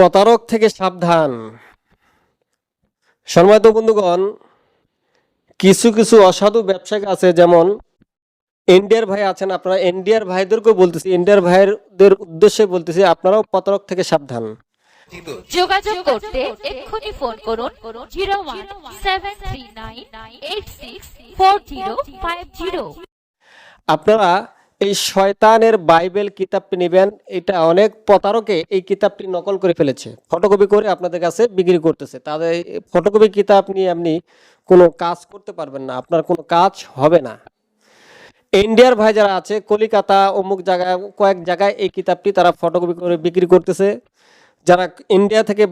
প্রতারক থেকে সাবধান। সম্মানিত বন্ধুগণ কিছু কিছু অসাধু ব্যবসায়িক আছে যেমন ইন্ডিয়ার ভাই আছেন। আপনারা ইন্ডিয়ার ভাইদেরকেও বলতেছি ইন্ডিয়ার ভাইদের উদ্দেশ্যে বলতেছি আপনারাও প্রতারক থেকে সাবধান। যোগাযোগ করতে এক্ষুনি ফোন করুন zero one seven three nine eight six four zero five zero. আপনারা এই শয়তানের বাইবেল কিতাবটি নেবেন, এটা অনেক প্রতারকে এই কিতাবটি নকল করে ফেলেছে। ফটোকপি করে আপনাদের কাছে বিক্রি করতেছে। তাদের ফটোকপি কিতাব নিয়ে আপনি কোনো কাজ করতে পারবেন না, আপনার কোনো কাজ হবে না। ইন্ডিয়ার ভাই যারা আছে, কলিকাতা অমুক জায়গায়, কয়েক জায়গায় এই কিতাবটি তারা ফটোকপি করে বিক্রি করতেছে। যারা ইন্ডিয়া থেকে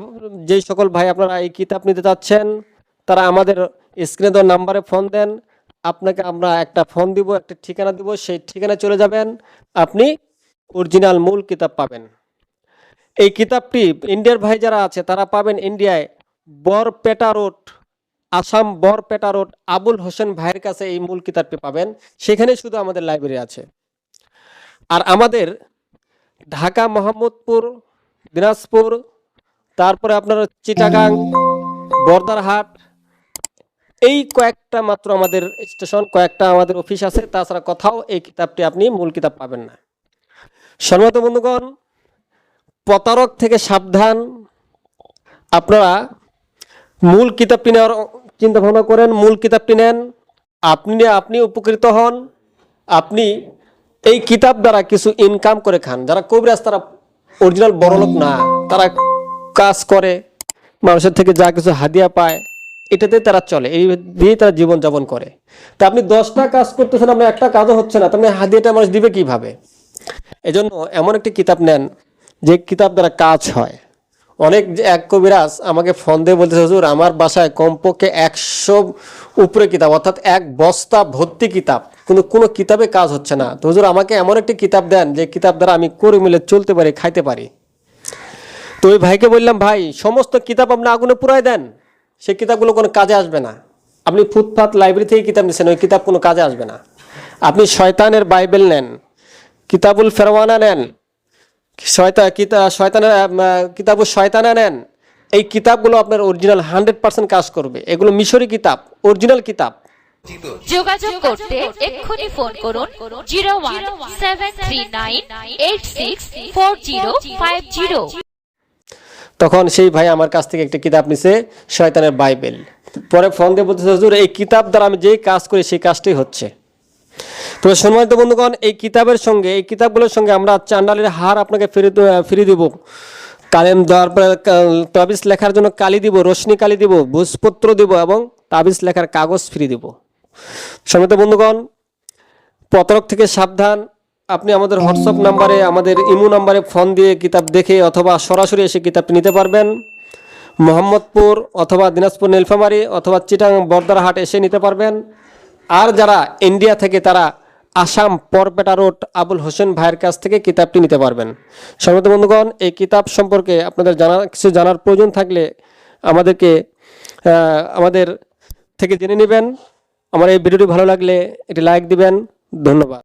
যেই সকল ভাই আপনারা এই কিতাব নিতে চাচ্ছেন, তারা আমাদের স্ক্রিনে দেওয়া নাম্বারে ফোন দেন। আপনাকে আমরা একটা ফোন দিব, একটা ঠিকানা দিব, সেই ঠিকানায় চলে যাবেন। আপনি অরিজিনাল মূল কিতাব পাবেন। এই কিতাবটি ইন্ডিয়ার ভাই যারা আছে, তারা পাবেন ইন্ডিয়ায় বরপেটা রোড, আসাম বরপেটা রোড, আবুল হোসেন ভাইয়ের কাছে এই মূল কিতাবটি পাবেন। সেখানে শুধু আমাদের লাইব্রেরি আছে। আর আমাদের ঢাকা, মোহাম্মদপুর, দিনাজপুর, তারপরে আপনার চিটাগাং, বর্দারহাট এই কয়েকটা মাত্র আমাদের স্টেশন কয়েকটা আমাদের অফিস আছে, তাছাড়া কোথাও এই কিতাবটি আপনি মূল কিতাব পাবেন না। সম্মত বন্ধুগণ, প্রতারক থেকে সাবধান। আপনারা মূল কিতাবটি নেওয়ার চিন্তা ভাবনা করেন, মূল কিতাবটি নেন। আপনি আপনি উপকৃত হন। আপনি এই কিতাব দ্বারা কিছু ইনকাম করে খান। যারা কবিরাজ, তারা অরিজিনাল বড়লোক না। তারা কাজ করে, মানুষের থেকে যা কিছু হাদিয়া পায় এটাতে তারা চলে, এই দিয়েই তারা জীবনযাপন করে। তা আপনি দশটা কাজ করতেছেন, আপনার একটা কাজও হচ্ছে না, তার মানে হাদিয়াটা মানুষ দিবে কীভাবে? এজন্য এমন একটি কিতাব নেন, যে কিতাব দ্বারা কাজ হয়। অনেক এক কবিরাজ আমাকে ফোন দিয়ে বলতেছে, হুজুর, আমার বাসায় কমপক্ষে একশো উপরে কিতাব, অর্থাৎ এক বস্তা ভর্তি কিতাব, কিন্তু কোনো কিতাবে কাজ হচ্ছে না। তো হুজুর, আমাকে এমন একটি কিতাব দেন, যে কিতাব দ্বারা আমি করে মিলে চলতে পারি, খাইতে পারি। তো ওই ভাইকে বললাম, ভাই, সমস্ত কিতাব আপনি আগুনে পুরাই দেন। সেই কিতাবগুলো কোনো কাজে আসবে না। আপনি ফুটপাত লাইব্রেরি থেকে কিতাব নিচ্ছেন ওই কিতাব কোনো কাজে আসবে না। আপনি শয়তানের বাইবেল নেন, কিতাবুল ফেরওয়ানা নেন, শয়তা, কিতা, শয়তানের কিতাবুল শয়তানা নেন। এই কিতাবগুলো আপনার অরিজিনাল হান্ড্রেড পার্সেন্ট কাজ করবে। এগুলো মিশরি কিতাব অরিজিনাল কিতাব। যোগাযোগ করতে এক্ষুনি ফোন করুন zero one seven three nine eight six four zero five zero. তখন সেই ভাই আমার কাছ থেকে একটা কিতাব নিছে, শয়তানের বাইবেল। পরে ফোন দিয়ে বলতেছে, হুজুর, এই কিতাব দ্বারা আমি যেই কাজ করি সেই কাজটাই হচ্ছে। তবে সম্মানিত বন্ধুগণ, এই কিতাবের সঙ্গে, এই কিতাবগুলোর সঙ্গে আমরা চান্ডালের হার আপনাকে ফিরে ফিরে দেবো। কালেম দেওয়ার পরে তাবিজ লেখার জন্য কালি দিব, রশ্মি কালি দিব, ভোজপত্র দিব এবং তাবিজ লেখার কাগজ ফ্রি দিব। সম্মানিত বন্ধুগণ, প্রতারক থেকে সাবধান আপনি আমাদের হোয়াটসঅ্যাপ নাম্বারে, আমাদের ইমো নাম্বারে ফোন দিয়ে কিতাব দেখে অথবা সরাসরি এসে কিতাবটি নিতে পারবেন। মোহাম্মদপুর অথবা দিনাজপুর নীলফামারী অথবা চিটাং বর্দারহাট এসে নিতে পারবেন। আর যারা ইন্ডিয়া থেকে তারা আসাম পরপেটা রোড আবুল হোসেন ভাইয়ের কাছ থেকে কিতাবটি নিতে পারবেন। সম্মত বন্ধুগণ, এই কিতাব সম্পর্কে আপনাদের জানা, কিছু জানার প্রয়োজন থাকলে আমাদেরকে আমাদের থেকে জেনে নেবেন। আমার এই ভিডিওটি ভালো লাগলে এটি লাইক দিবেন। ধন্যবাদ।